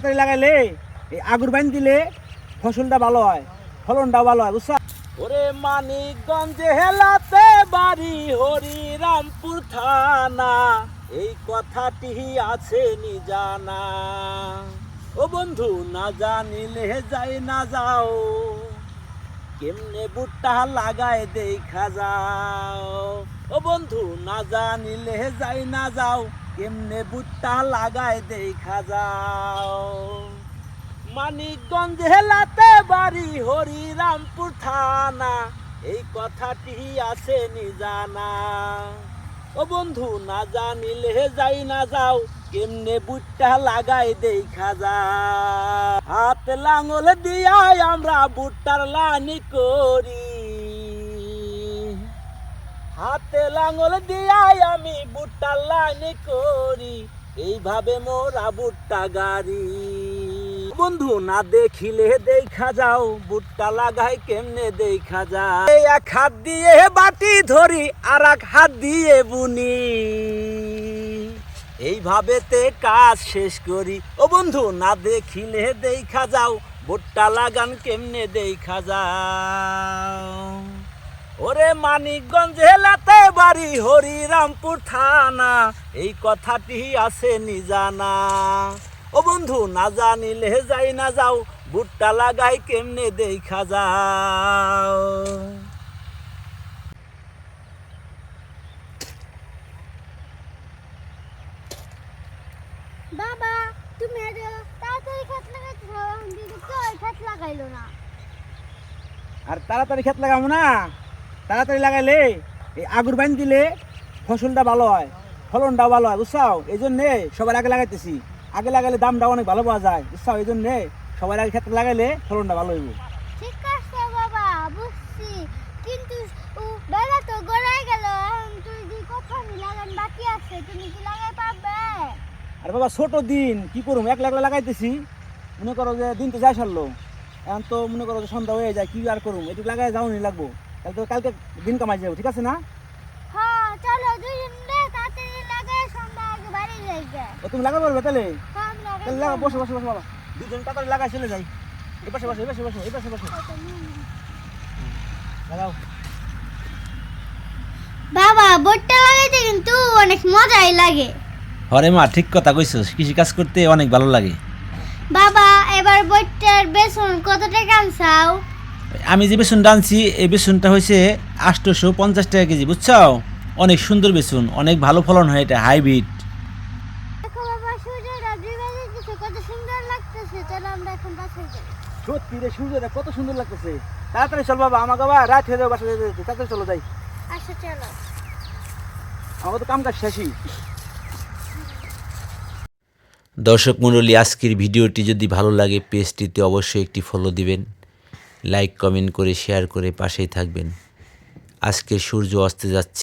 তাড়াতাড়ি লাগাইলে এই আগুর বাইন দিলে ফসলটা ভালো হয়, ফলনটাও ভালো হয়, বুঝছ? ওরে মানিকগঞ্জে হেলাতে বাড়ি হরিরামপুর থানা, এই কথাটি আছে নি জানা। ও বন্ধু, না জানিলে যাই না যাও। কেমনে বুটটা লাগায় দেখা যাও? ও বন্ধু, না জানিলে যাই না যাও। কেমনে বুটটা লাগায় দেখা যাও? মানিকগঞ্জ হেলাতে বাড়ি, হরিরামপুর থানা। এই কথাটি আছে নি জানা? ও বন্ধু, না জানিলে যাই না যাও, কেমনে বুটটা লাগাই দেখা যা হাত লাঙল দিয়াই আমরা বুটটার লানি করি। হাতে লাঙল দিয়াই আমি বুটটার লানি করি। এইভাবে মোরা বুটটা গাড়ি। বন্ধু, না দেখিলে দেখা যাও। বুটটা লাগাই কেমনে দেখা এই এক হাত দিয়ে বাটি ধরি, আর এক হাত দিয়ে বুনি। এইভাবে তে কাজ শেষ করি। ও বন্ধু, না দেখিলে দেখা যাও। বুটটা লাগান কেমনে দেখা যাও? ওরে মানিকগঞ্জ জেলাতে বাড়ি, হরিরামপুর থানা। এই কথাটি আছে নি জানা। ও বন্ধু না জানিলে যাই না যাও বুটটা লাগাই কেমনে দেখা যাও? বাবা তুমি তাড়াতাড়ি খাত লাগাইতে খাত লাগাইলো না। আর তাড়াতাড়ি ক্ষেত লাগাবো না তাড়াতাড়ি লাগাইলে এই আগুর বাইন দিলে ফসলটা ভালো হয় ফলনটাও ভালো হয় বুঝছাও? এই জন্যে সবার আগে লাগাইতেছি। আগে লাগাইলে দামটা অনেক ভালো পাওয়া যায় বুঝছাও এই জন্যে সবার আগে ক্ষেত্রে লাগাইলে ফলনটা ভালো হইব। ঠিক আছে বাবা বুঝছি। কিন্তু বেলা তো গড়াই গেল তুই কখন লাগান বাকি আছে তুমি কি লাগাই পাবে আর বাবা ছোট দিন কি করুম? এক লাখ লাগাইতেছি। মনে করো যে দিন তো যাই সারলো। এখন তো মনে করো যে সন্ধ্যা হয়ে যায় কি আর করুম? একটু লাগাই যাও নি লাগবো। তাহলে তো কালকে দিন কামাই যাব ঠিক আছে না? হ্যাঁ চলো দুজন রে তাড়াতাড়ি লাগাই সন্ধ্যা আগে বাড়ি যাই গে ও তুমি লাগাবো পারবে তাহলে? লাগাই তাহলে লাগা বসে বসে বসে বাবা। দুজন তাড়াতাড়ি লাগাই চলে যাই। এ পাশে বসে এ পাশে বসে এ পাশে বসে। লাগাও। বাবা বোটটা লাগাইতে কিন্তু অনেক মজাই লাগে। হরে মা ঠিক কথা কইছস। কৃষি কাজ করতে অনেক ভালো লাগে। বাবা এবার বোটটার বেসন কত টাকা আনছাও? আমি যে বেসনটা আনছি এই বেসনটা হয়েছে আটশোশো পঞ্চাশ টাকা কেজি বুঝছ অনেক সুন্দর বেসন অনেক ভালো ফলন হয় এটা হাইব্রিড। ডুবে কত সুন্দর লাগতেছে চলো আমরা এখন বাসায় যাই। সত্যি রে সূর্যটা কত সুন্দর লাগতেছে। তাড়াতাড়ি চল বাবা আমাকে বাবা রাত হয়ে যাবে বাসা যেতে যেতে। তাড়াতাড়ি চলো যাই। আচ্ছা চলো। আমাকে তো কাম কাজ শেষই। দর্শক মণ্ডলী আজকের ভিডিওটি যদি ভালো লাগে পেজটিতে অবশ্যই একটি ফলো দিবেন। লাইক কমেন্ট করে শেয়ার করে পাশেই থাকবেন। আজকে সূর্য অস্তে যাচ্ছে।